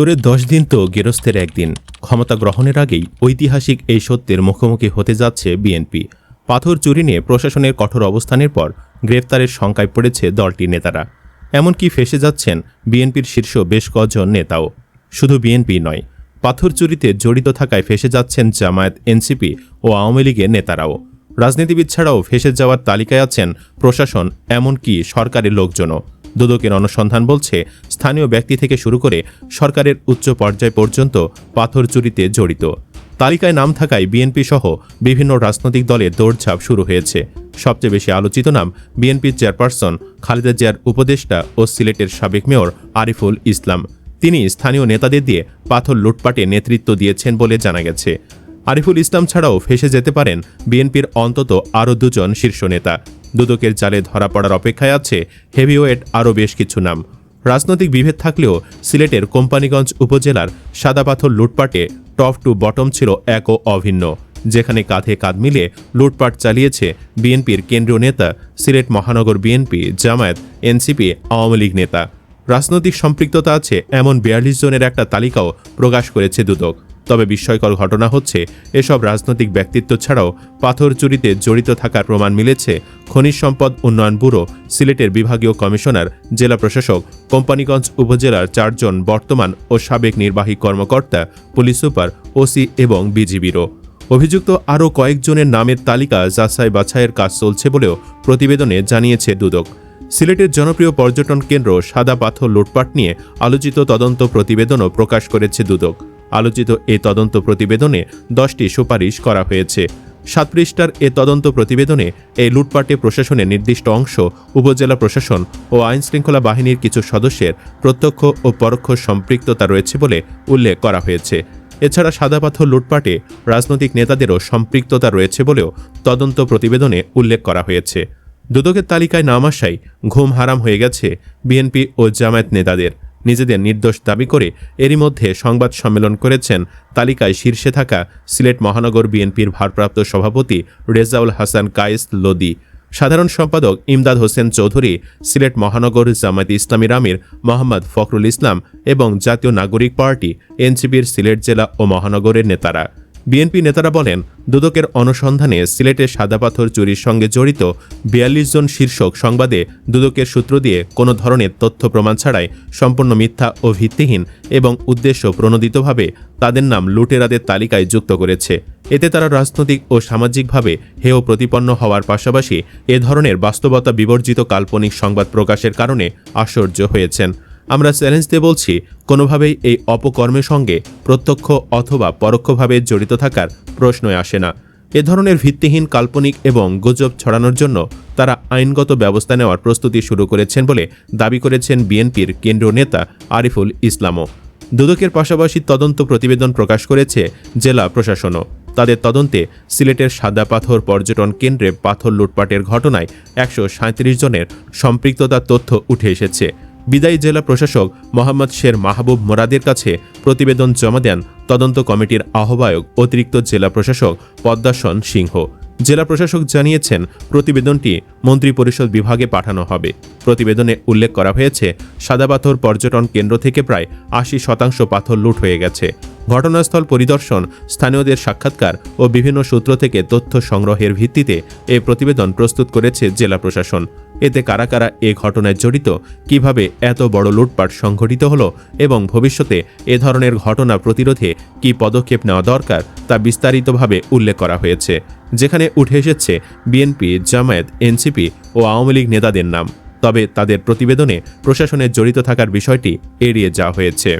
চোরের দশ দিন তো গেরস্তের একদিন। ক্ষমতা গ্রহণের আগেই ঐতিহাসিক এই সত্যের মুখোমুখি হতে যাচ্ছে বিএনপি। পাথর চুরি নিয়ে প্রশাসনের কঠোর অবস্থানের পর গ্রেফতারের শঙ্কায় পড়েছে দলটির নেতারা। এমনকি ফেসে যাচ্ছেন বিএনপির শীর্ষ বেশ কজন নেতাও। শুধু বিএনপি নয়, পাথর চুরিতে জড়িত থাকায় ফেসে যাচ্ছেন জামায়াত, এনসিপি ও আওয়ামী লীগের নেতারাও। রাজনীতিবিদ ছাড়াও ফেসে যাওয়ার তালিকায় আছেন প্রশাসন, এমনকি সরকারের লোকজনও। দুদকের অনুসন্ধান বলছে, স্থানীয় ব্যক্তি থেকে শুরু করে সরকারের উচ্চ পর্যায় পর্যন্ত পাথর চুরিতে জড়িত। তালিকায় নাম থাকায় বিএনপি সহ বিভিন্ন রাজনৈতিক দলের দৌড়ঝাঁপ শুরু হয়েছে। সবচেয়ে বেশি আলোচিত নাম বিএনপির চেয়ারপারসন খালেদা জিয়ার উপদেষ্টা ও সিলেটের সাবেক মেয়র আরিফুল ইসলাম। তিনি স্থানীয় নেতাদের দিয়ে পাথর লুটপাটে নেতৃত্ব দিয়েছেন বলে জানা গেছে। আরিফুল ইসলাম ছাড়াও ফেসে যেতে পারেন বিএনপির অন্তত আরও দুজন শীর্ষ নেতা। দুদকের জালে ধরা পড়ার অপেক্ষায় আছে হেভিওয়েট আরও বেশ কিছু নাম। রাজনৈতিক বিভেদ থাকলেও সিলেটের কোম্পানিগঞ্জ উপজেলার সাদাপাথর লুটপাটে টপ টু বটম ছিল এক ও অভিন্ন, যেখানে কাঁধে কাঁধ মিলে লুটপাট চালিয়েছে বিএনপির কেন্দ্রীয় নেতা, সিলেট মহানগর বিএনপি, জামায়াত, এনসিপি, আওয়ামী লীগ নেতা। রাজনৈতিক সম্পৃক্ততা আছে এমন বিয়াল্লিশ জনের একটা তালিকাও প্রকাশ করেছে দুদক। তবে বিস্ময়কর ঘটনা হচ্ছে, এসব রাজনৈতিক ব্যক্তিত্ব ছাড়াও পাথর চুরিতে জড়িত থাকার প্রমাণ মিলেছে খনিজ সম্পদ উন্নয়ন ব্যুরো, সিলেটের বিভাগীয় কমিশনার, জেলা প্রশাসক, কোম্পানিগঞ্জ উপজেলার চারজন বর্তমান ও সাবেক নির্বাহী কর্মকর্তা, পুলিশ সুপার, ওসি এবং বিজিবিরও। অভিযুক্ত আরও কয়েকজনের নামের তালিকা যাচাই বাছাইয়ের কাজ চলছে বলেও প্রতিবেদনে জানিয়েছে দুদক। সিলেটের জনপ্রিয় পর্যটন কেন্দ্র সাদা পাথর লুটপাট নিয়ে আলোচিত তদন্ত প্রতিবেদনও প্রকাশ করেছে দুদক। আলোচিত এই তদন্ত প্রতিবেদনে দশটি সুপারিশ করা হয়েছে। সাত পৃষ্ঠার এ তদন্ত প্রতিবেদনে এই লুটপাটে প্রশাসনের নির্দিষ্ট অংশ, উপজেলা প্রশাসন ও আইনশৃঙ্খলা বাহিনীর কিছু সদস্যের প্রত্যক্ষ ও পরোক্ষ সম্পৃক্ততা রয়েছে বলে উল্লেখ করা হয়েছে। এছাড়া সাদা পাথর লুটপাটে রাজনৈতিক নেতাদেরও সম্পৃক্ততা রয়েছে বলেও তদন্ত প্রতিবেদনে উল্লেখ করা হয়েছে। দুদকের তালিকায় নাম আসায় ঘুম হারাম হয়ে গেছে বিএনপি ও জামায়াত নেতাদের। নিজেদের নির্দোষ দাবি করে এরই মধ্যে সংবাদ সম্মেলন করেছেন তালিকায় শীর্ষে থাকা সিলেট মহানগর বিএনপির ভারপ্রাপ্ত সভাপতি রেজাউল হাসান কায়েস লোদি। সাধারণ সম্পাদক ইমদাদ হোসেন চৌধুরী, সিলেট মহানগর জামায়াত ইসলামী রামির মোহাম্মদ ফখরুল ইসলাম এবং জাতীয় নাগরিক পার্টি, এনসিপির সিলেট জেলা ও মহানগরের নেতারা। বিএনপি নেতারা বলেন, দুদকের অনুসন্ধানে সিলেটের সাদাপাথর চুরির সঙ্গে জড়িত বিয়াল্লিশ জন শীর্ষক সংবাদে দুদকের সূত্র দিয়ে কোনো ধরনের তথ্য প্রমাণ ছাড়াই সম্পূর্ণ মিথ্যা ও ভিত্তিহীন এবং উদ্দেশ্য প্রণোদিতভাবে তাদের নাম লুটেরাদের তালিকায় যুক্ত করেছে। এতে তারা রাজনৈতিক ও সামাজিকভাবে হেয় প্রতিপন্ন হওয়ার পাশাপাশি এ ধরনের বাস্তবতা বিবর্জিত কাল্পনিক সংবাদ প্রকাশের কারণে আশ্চর্য হয়েছেন। আমরা চ্যালেঞ্জ দিয়ে বলছি, কোনোভাবেই এই অপকর্মের সঙ্গে প্রত্যক্ষ অথবা পরোক্ষভাবে জড়িত থাকার প্রশ্নই আসে না। এ ধরনের ভিত্তিহীন কাল্পনিক এবং গুজব ছড়ানোর জন্য তারা আইনগত ব্যবস্থা নেওয়ার প্রস্তুতি শুরু করেছেন বলে দাবি করেছেন বিএনপির কেন্দ্রীয় নেতা আরিফুল ইসলামও। দুদকের পাশাপাশি তদন্ত প্রতিবেদন প্রকাশ করেছে জেলা প্রশাসনও। তাদের তদন্তে সিলেটের সাদা পাথর পর্যটন কেন্দ্রে পাথর লুটপাটের ঘটনায় একশো সাঁইত্রিশ জনের সম্পৃক্ততার তথ্য উঠে এসেছে। বিদায়ী জেলা প্রশাসক মোহাম্মদ শের মাহবুব মোরাদের কাছে প্রতিবেদন জমা দেন তদন্ত কমিটির আহ্বায়ক অতিরিক্ত জেলা প্রশাসক পদ্মাসন সিংহ। জেলা প্রশাসক জানিয়েছেন, প্রতিবেদনটি মন্ত্রিপরিষদ বিভাগে পাঠানো হবে। প্রতিবেদনে উল্লেখ করা হয়েছে, সাদাপাথর পর্যটন কেন্দ্র থেকে প্রায় আশি শতাংশ পাথর লুট হয়ে গেছে। ঘটনাস্থল পরিদর্শন, স্থানীয়দের সাক্ষাৎকার ও বিভিন্ন সূত্র থেকে তথ্য সংগ্রহের ভিত্তিতে এ প্রতিবেদন প্রস্তুত করেছে জেলা প্রশাসন। এতে কারা কারা এ ঘটনায় জড়িত, কীভাবে এত বড় লুটপাট সংঘটিত হলো এবং ভবিষ্যতে এ ধরনের ঘটনা প্রতিরোধে কি পদক্ষেপ নেওয়া দরকার তা বিস্তারিতভাবে উল্লেখ করা হয়েছে, যেখানে উঠে এসেছে বিএনপি, জামায়াত, এনসিপি ও আওয়ামী লীগ নেতাদের নাম। তবে তাদের প্রতিবেদনে প্রশাসনের জড়িত থাকার বিষয়টি এড়িয়ে যাওয়া হয়েছে।